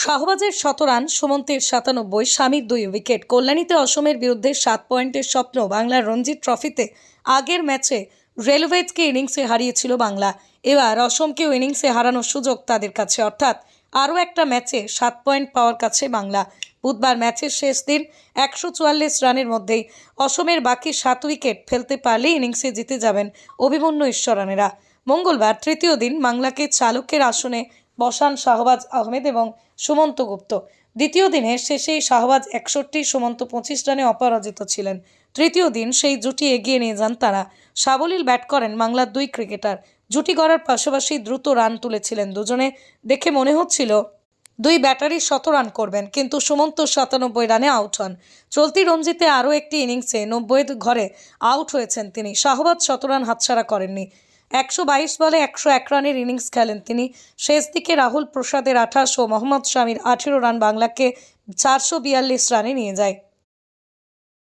শাহবাজের শত রান সুমন্তের সাতানব্বই, স্বামীর দুই উইকেট। কল্যাণীতে অসমের বিরুদ্ধে সাত পয়েন্টের স্বপ্ন, বাংলার রঞ্জি ট্রফিতে আগের ম্যাচে রেলওয়েজকে ইনিংসে হারিয়েছিল বাংলা। এবার অসমকেও ইনিংসে হারানোর সুযোগ তাদের কাছে। অর্থাৎ আরও একটা ম্যাচে সাত পয়েন্ট পাওয়ার কাছে বাংলা। বুধবার ম্যাচের শেষ দিন একশো চুয়াল্লিশ রানের মধ্যেই অসমের বাকি সাত উইকেট ফেলতে পারলেই ইনিংসে জিতে যাবেন অভিমন্যু ঈশ্বরানেরা। মঙ্গলবার তৃতীয় দিন বাংলাকে চালকের আসনে বসান শাহবাজ আহমেদ এবং সুমন্ত গুপ্ত। দ্বিতীয় দিনের শেষেই শাহবাজ একষট্টি, সুমন্ত পঁচিশ রানে অপরাজিত ছিলেন। তৃতীয় দিন সেই জুটি এগিয়ে নিয়ে যান তারা। সাবলীল ব্যাট করেন বাংলার দুই ক্রিকেটার। জুটি গড়ার পাশাপাশি দ্রুত রান তুলেছিলেন দুজনে। দেখে মনে হচ্ছিল, দুই ব্যাটারি শত রান করবেন, কিন্তু সুমন্ত সাতানব্বই রানে আউট হন। চলতি রঞ্জিতে আরও একটি ইনিংসে নব্বই ঘরে আউট হয়েছেন তিনি। শাহবাজ শত রান হাতছাড়া করেননি। একশো বাইশ বলে একশো এক রানের ইনিংস খেলেন তিনি। শেষ দিকে রাহুল প্রসাদের আঠাশ ও মোহাম্মদ শামির আঠেরো রান বাংলাকে চারশো বিয়াল্লিশ রানে নিয়ে যায়।